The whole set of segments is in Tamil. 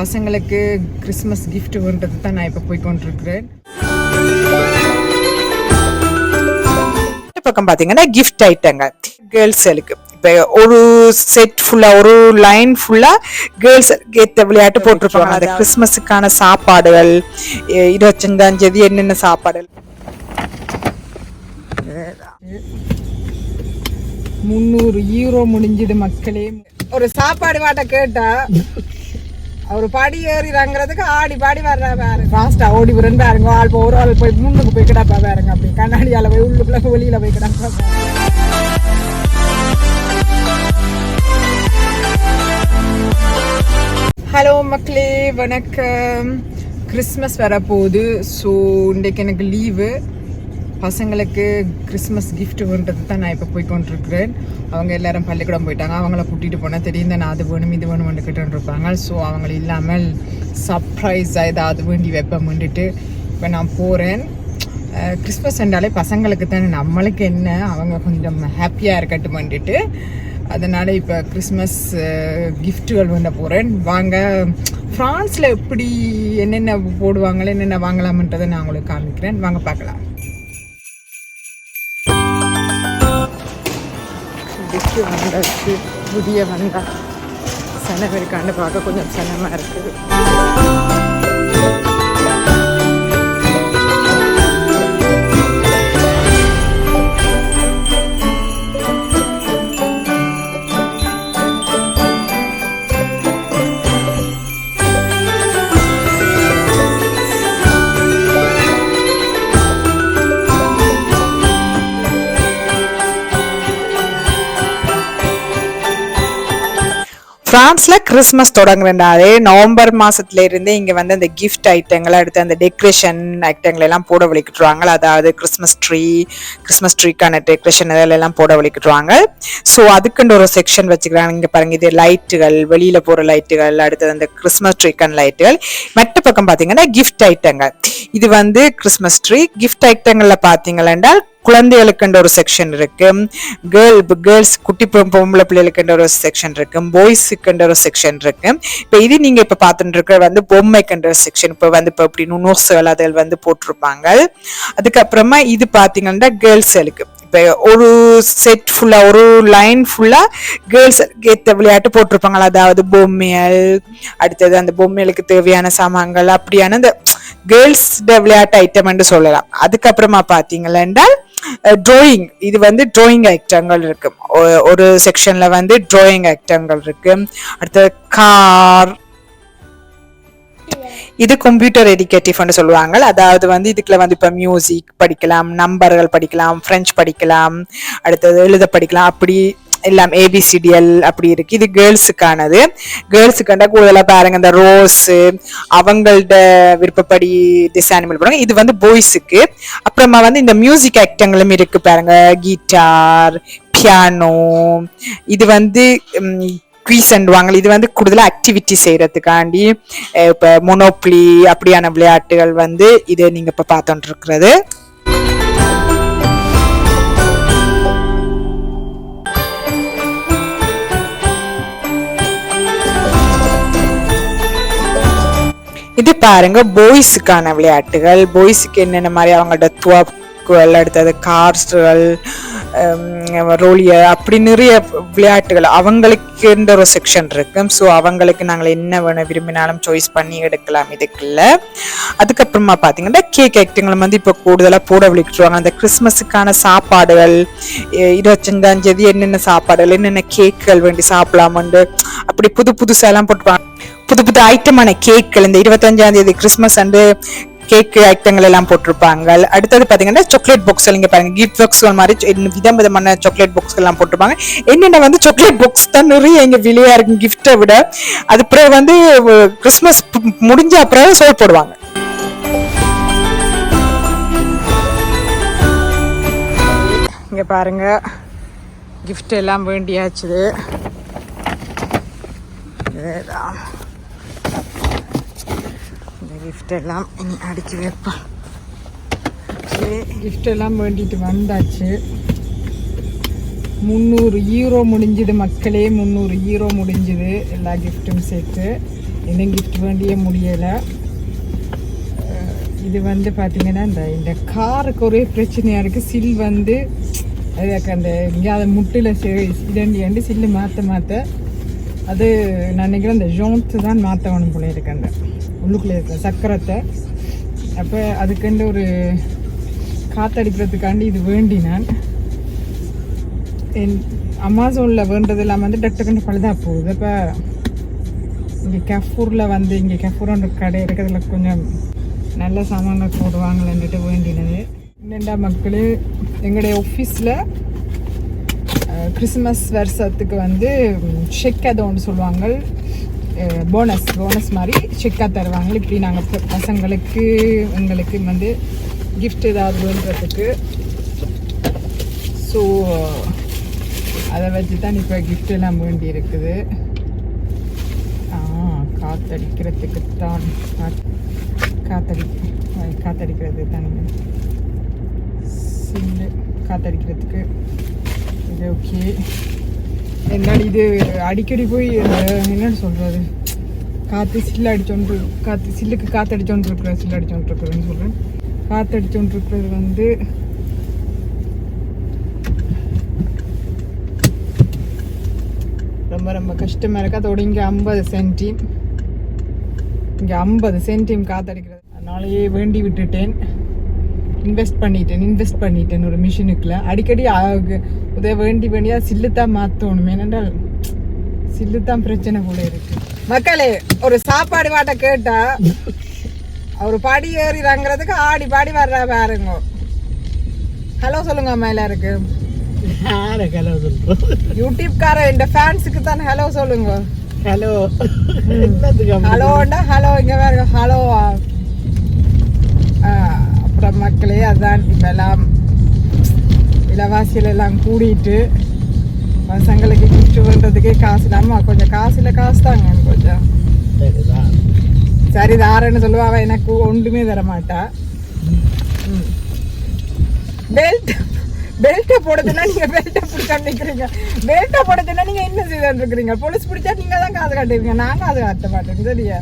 பசங்களுக்கு கிறிஸ்மஸ் gift வேண்டது தான் நான் இப்போ போய் கொண்டிருக்கிறேன். பக்கம் பாத்தீங்கன்னா கிஃப்ட் ஐட்டங்க கேர்ள்ஸுக்கு இப்போ ஒரு செட் ஃபுல்லா ஒரு லைன் ஃபுல்லா கேர்ள்ஸ் ஏத்த விளையாட்டு போட்டிருப்பாங்க. அந்த கிறிஸ்மஸுக்கான சாப்பாடுகள் எ- இருபத்தஞ்சாம் தேதி என்னென்ன சாப்பாடுகள்? முந்நூறு ஈரோ முடிஞ்சிடு மக்களே. ஒரு சாப்பாடு வாட்ட கேட்டா அவர் படி ஏறி இறங்குறதுக்கு ஆடி பாடி வர்றா பாரு ஃபாஸ்டா ஓடி வரேன் பாருங்க. ஆள் போ ஒரு ஆள் போய் முன்னுக்கு போய் கிடப்பா பாருங்க அப்படி. கண்ணாடியால போய் உள்ளுக்குள்ள போய் வெளியில போய் கிடப்பா ஹலோ மக்களே வணக்கம். கிறிஸ்மஸ் வரப்போகுது. ஸோ இன்றைக்கு எனக்கு லீவு பசங்களுக்கு கிறிஸ்மஸ் கிஃப்ட்டுன்றது வேண்டது தான் நான் இப்போ போய் கொண்டிருக்கிறேன் அவங்க எல்லாரும் பள்ளிக்கூடம் போயிட்டாங்க. அவங்கள கூட்டிகிட்டு போனால் தெரியும் நான் அது வேணும் இது வேணும்னு கேட்டுட்டு இருப்பாங்க. ஸோ அவங்க இல்லாமல் சர்ப்ரைஸாக ஏதாவது வேண்டி வைப்பேன்ட்டு இப்போ நான் போகிறேன் கிறிஸ்மஸ் என்றாலே பசங்களுக்கு தானே நம்மளுக்கு என்ன? அவங்க கொஞ்சம் ஹாப்பியாக இருக்கட்டும் வந்துட்டு அதனால் இப்போ கிறிஸ்மஸ் கிஃப்ட்டுகள் வந்து போகிறேன் வாங்க ஃப்ரான்ஸில் எப்படி என்னென்ன போடுவாங்களோ என்னென்ன வாங்கலாம்ன்றதை நான் உங்களுக்கு காமிக்கிறேன். வாங்க பார்க்கலாம். கிஃப்ட்டு வந்தாச்சு புதிய வந்தா சனம் இருக்கான்னு பார்க்க கொஞ்சம் சனமாக இருக்குது. ஃப்ரான்ஸில் கிறிஸ்மஸ் தொடங்குறனாலே நவம்பர் மாதத்துலேருந்தே இங்கே வந்து அந்த கிஃப்ட் ஐட்டங்கள் அடுத்து அந்த டெக்ரேஷன் ஐட்டங்கள் எல்லாம் போட வலிக்கிட்டுருவாங்க. அதாவது கிறிஸ்மஸ் ட்ரீ கிறிஸ்மஸ் ட்ரீக்கான டெக்ரேஷன் இதெல்லாம் போட வலிக்கிட்டுருவாங்க. ஸோ அதுக்குன்னு ஒரு செக்ஷன் வச்சுக்கிறாங்க. இங்கே பாருங்க இது லைட்டுகள் வெளியில் போகிற லைட்டுகள் அடுத்தது அந்த கிறிஸ்மஸ் ட்ரீக்கான லைட்டுகள் மற்ற பக்கம் பார்த்தீங்கன்னா கிஃப்ட் ஐட்டங்கள். இது வந்து கிறிஸ்மஸ் ட்ரீ கிஃப்ட் ஐட்டங்களில் பார்த்தீங்கன்னா குழந்தைகளுக்குன்ற ஒரு செக்ஷன் இருக்கு. கேர்ள் கேர்ள்ஸ் குட்டி பொம்பளை பிள்ளைகளுக்குன்ற ஒரு செக்ஷன் இருக்கு. பாய்ஸுக்குன்ற ஒரு செக்ஷன் இருக்கு. இப்போ இது நீங்க இப்போ பார்த்துட்டு இருக்க வந்து பொம்மைக்குன்ற செக்ஷன் இப்போ வந்து இப்போ இப்படி நுணுசுகள் அதில் வந்து போட்டிருப்பாங்க. அதுக்கப்புறமா இது பாத்தீங்கன்னா கேர்ள்ஸுக்கு இப்போ ஒரு செட் ஃபுல்லாக ஒரு லைன் ஃபுல்லாக கேர்ள்ஸ் ஏற்ற விளையாட்டு போட்டிருப்பாங்களா? அதாவது பொம்மைகள் அடுத்தது அந்த பொம்மைகளுக்கு தேவையான சாமான்கள் அப்படியான இந்த கேர்ள்ஸ் விளையாட்டு ஐட்டம் சொல்லலாம். அதுக்கப்புறமா பார்த்தீங்களா என்றால் ட்ராயிங் இது வந்து ட்ராயிங் ஐட்டங்கள் இருக்கு. ஒ- ஒரு செக்ஷன்ல வந்து ட்ராயிங் ஐட்டங்கள் இருக்கு. அடுத்து கார் இது கம்ப்யூட்டர் எடிகேட்டிவ்னு சொல்லுவாங்க. அதாவது வந்து இதுக்குள்ள வந்து இப்போ மியூசிக் படிக்கலாம் நம்பர்கள் படிக்கலாம் ஃப்ரெஞ்ச் படிக்கலாம் அடுத்தது எழுத படிக்கலாம். அப்படி எல்லாம் ஏபிசிடிஎல் அப்படி இருக்கு. இது கேர்ள்ஸுக்கானது கேர்ள்ஸுக்கான கூடுதலாக பாருங்க இந்த ரோஸ் அவங்கள்ட விருப்பப்படி டிசைன் பண்ணி போடுவாங்க. இது வந்து பாய்ஸுக்கு அப்புறமா வந்து இந்த மியூசிக் ஆக்டங்களும் இருக்கு பாருங்க. கீட்டார் பியானோ இது வந்து குவீசன்டுவாங்க இது வந்து கூடுதலாக ஆக்டிவிட்டி செய்யறதுக்காண்டி இப்போ மொனோப்ளி அப்படியான விளையாட்டுகள் வந்து இது நீங்கள் இப்போ பார்த்துட்டு இருக்கிறது. இது பாருங்க பாய்ஸுக்கான விளையாட்டுகள். பாய்ஸுக்கு என்னென்ன மாதிரி அவங்களோட துவக்குகள் அடுத்தது கார்ஸ்கள் ரோலியர் அப்படி நிறைய விளையாட்டுகள். அவங்களுக்குன்ற ஒரு செக்ஷன் இருக்கு. ஸோ அவங்களுக்கு நாங்கள் என்ன வேணும் விரும்பினாலும் சாய்ஸ் பண்ணி எடுக்கலாம் இதுக்குள்ள. அதுக்கப்புறமா பார்த்தீங்கன்னா கேக் ஐட்டங்கள் வந்து இப்போ கூடுதலாக போட விളിக்கிட்டுருவாங்க அந்த கிறிஸ்மஸுக்கான சாப்பாடுகள் இருபத்தஞ்சாம் தேதி என்னென்ன சாப்பாடுகள் என்னென்ன கேக்குகள் வேண்டி சாப்பிடலாமுண்டு அப்படி புது புதுசாலாம் போட்டுவாங்க புது புது ஐட்டமான கேக்கள் இந்த இருபத்தஞ்சாம் தேதி கிறிஸ்மஸ் அண்டு கேக் ஐட்டங்கள் எல்லாம் போட்டிருப்பாங்க. அடுத்தது பார்த்தீங்கன்னா சாக்லேட் பாக்ஸ் நீங்க பாருங்க கிஃப்ட் பாக்ஸ் மாதிரி விதம் விதமான சாக்லேட் பாக்ஸ் எல்லாம் போட்டிருப்பாங்க. என்னென்ன வந்து சாக்லேட் பாக்ஸ் தான் நிறைய எங்க விலையா இருக்கும் கிஃப்ட்டை விட. அது பிறகு வந்து கிறிஸ்மஸ் முடிஞ்ச அப்புறம் சோல் போடுவாங்க. இங்கே பாருங்க கிஃப்ட் எல்லாம் வேண்டியாச்சுது இதுதான். கிஃப்ட் எல்லாம் இனி அடிச்சு வைப்பேன் gift எல்லாம் வேண்டிட்டு வந்தாச்சு முந்நூறு ஈரோ முடிஞ்சுது மக்களே முந்நூறு ஈரோ முடிஞ்சுது எல்லா கிஃப்ட்டும் சேர்த்து இன்னும் கிஃப்ட் வேண்டியே முடியலை இது வந்து பார்த்திங்கன்னா இந்த இந்த காருக்கு ஒரே பிரச்சனையாக இருக்குது சில் வந்து அதுக்கு அந்த எங்கேயாவது முட்டில் இதண்டி சில்லு மாற்ற மாற்ற அது நான் நினைக்கிறேன் அந்த ஜோன்த்து தான் மாற்றணும் போல இருக்கு அந்த உள்ளுக்குள்ளே இருக்கிற சக்கரத்தை. அப்போ அதுக்கண்டு ஒரு காத்தடிக்கிறதுக்காண்டி இது வேண்டி நான் என் அமேசானில் வேண்டது இல்லாமல் வந்து டக்குன்னு பழுதாக போகுது. அப்போ இங்கே கஃபூரில் வந்து இங்கே கஃபூரோன்ற கடை இருக்கிறதுல கொஞ்சம் நல்ல சாமான்கள் போடுவாங்களேன்ட்டு வேண்டினது. என்னெண்டா மக்களே எங்களுடைய ஆஃபீஸில் கிறிஸ்மஸ் வருஷத்துக்கு வந்து செக் அதை ஒன்று சொல்லுவாங்க போனஸ் போனஸ் மாதிரி செக்காக தருவாங்க. இப்படி நாங்கள் பசங்களுக்கு எங்களுக்கு வந்து கிஃப்ட் ஏதாவது வேண்டுறதுக்கு ஸோ அதை வச்சு தான் இப்போ கிஃப்ட் எல்லாம் வேண்டி இருக்குது. காத்தடிக்கிறதுக்கு தான் காத்தடி காத்தடிக்கிறது தான். சில்லு காத்தடிக்கிறதுக்கு. இது ஓகே என்னால் இது? அடிக்கடி போய் என்னன்னு சொல்கிறது காற்று சில்லு அடிச்சோன்ட்டு காற்று சில்லுக்கு காற்று அடிச்சோன்று இருக்கிற சில்லு அடிச்சோன்று இருக்கிறேன்னு சொல்கிறேன் காற்று அடிச்சோன்று இருக்கிறது வந்து ரொம்ப ரொம்ப கஷ்டமாக இருக்குது அதோட இங்கே ஐம்பது சென்டிம் இங்கே ஐம்பது சென்டிம் காத்தடிக்கிறது அதனாலேயே வேண்டி விட்டுட்டேன். இன்வெஸ்ட் பண்ணிட்டேன் இன்வெஸ்ட் பண்ணிட்டேன் ஒரு மிஷினுக்குள்ள அடிக்கடி உதவி வேண்டி வேண்டியா சில்லு தான் மாற்றணும் ஏனென்றால் சில்லு தான் பிரச்சனை போல இருக்கு. மக்களே ஒரு சாப்பாடு வாட்ட கேட்டா அவர் படி ஏறி இறங்குறதுக்கு ஆடி பாடி வர்றா பாருங்க. ஹலோ சொல்லுங்க அம்மா எல்லாருக்கும். யூடியூப்கார இந்த ஃபேன்ஸுக்கு தான் ஹலோ சொல்லுங்க. ஹலோ? ஹலோண்டா ஹலோ இங்க பாருங்க ஹலோ அப்புறம் மக்களே அதான் எல்லாம் விலைவாசியில எல்லாம் கூடிட்டு பசங்களுக்கு கிஃப்ட் பண்ணுறதுக்கே காசு இல்லாமல் கொஞ்சம் காசில் காசு தாங்க கொஞ்சம். சரி தாரன்னு சொல்லுவா எனக்கு ஒன்றுமே தர மாட்டா பெல்ட் பெல்ட்டை போடுதுன்னா நீங்கள் பெல்ட்டை பிடிச்சா நிற்கிறீங்க பெல்ட்டை போடுதுன்னா நீங்கள் என்ன செய்தான் இருக்கிறீங்க போலீஸ் பிடிச்சா நீங்கள் தான் காசு காட்டுவீங்க. நாங்க அது காட்ட மாட்டேன். சரியா?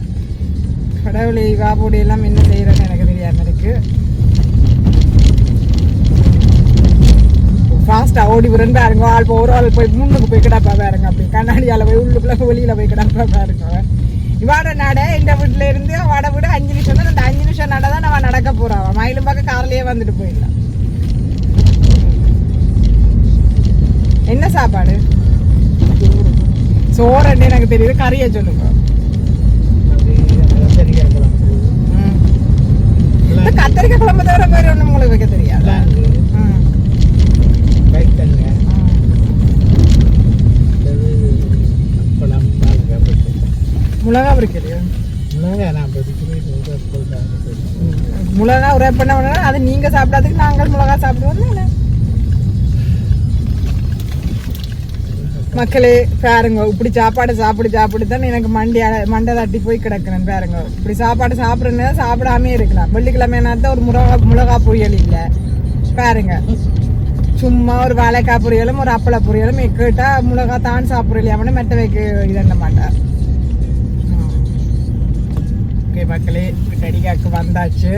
கடவுளை வாபோடி எல்லாம் என்ன செய்கிறேன்னு எனக்கு தெரியாமல் இருக்குது ஃபாஸ்டா ஓடி விரண்டு பாருங்க ஆள் போய் ஒரு ஆள் போய் முன்னுக்கு போய் கிடப்பா பாருங்க அப்படி. கண்ணாடியால போய் உள்ளுக்குள்ள வெளியில போய் கிடப்பா பாருங்க இவாட நட இந்த வீட்டுல இருந்து அவட விட அஞ்சு நிமிஷம் தான். அந்த அஞ்சு நிமிஷம் நட தான் அவன் நடக்க போறான் அவன் மயிலும் பார்க்க கார்லயே வந்துட்டு போயிடலாம் என்ன சாப்பாடு? சோறுன்னு எனக்கு தெரியுது. கறியை சொல்லுங்க. கத்திரிக்காய் குழம்பு தவிர வேற ஒண்ணும் உங்களுக்கு வைக்க தெரியாது. அப்பளம் மிளகா நான் போட்டாங்க மிளகா உரை பண்ண உடனே அது நீங்க சாப்பிடாதுக்கு நாங்கள் மிளகா சாப்பிடுவோம்? மக்களே பாருங்க இப்படி சாப்பாடு சாப்பிடு சாப்பிடு தான் எனக்கு மண்டி மண்டை தட்டி போய் கிடக்குறேன் பாருங்க. இப்படி சாப்பாடு சாப்பிடுறேன்னு சாப்பிடாமே இருக்கலாம். வெள்ளிக்கிழமை நேரத்தை ஒரு மிளகா மிளகா பொரியல் இல்லை. பாருங்க. சும்மா ஒரு வாழைக்காய் பொரியலும் ஒரு அப்பள பொரியலும் கேட்டா மிளகா தான் சாப்பிடலையா அவனே மெட்ட வைக்க இதண்ண மாட்டார் ஓகே மக்களே வீட்டடிக்காக்கு வந்தாச்சு.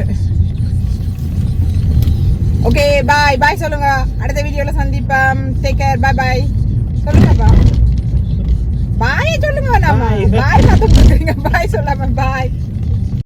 ஓகே பாய் பாய் சொல்லுங்க. அடுத்த வீடியோல சந்திப்போம். டேக் கேர் பாய் பாய் சொல்லுங்கப்பா பாய் சொல்லுங்க Bye. பாய் பார்த்து கொடுக்குறீங்க பாய் சொல்லாம பாய்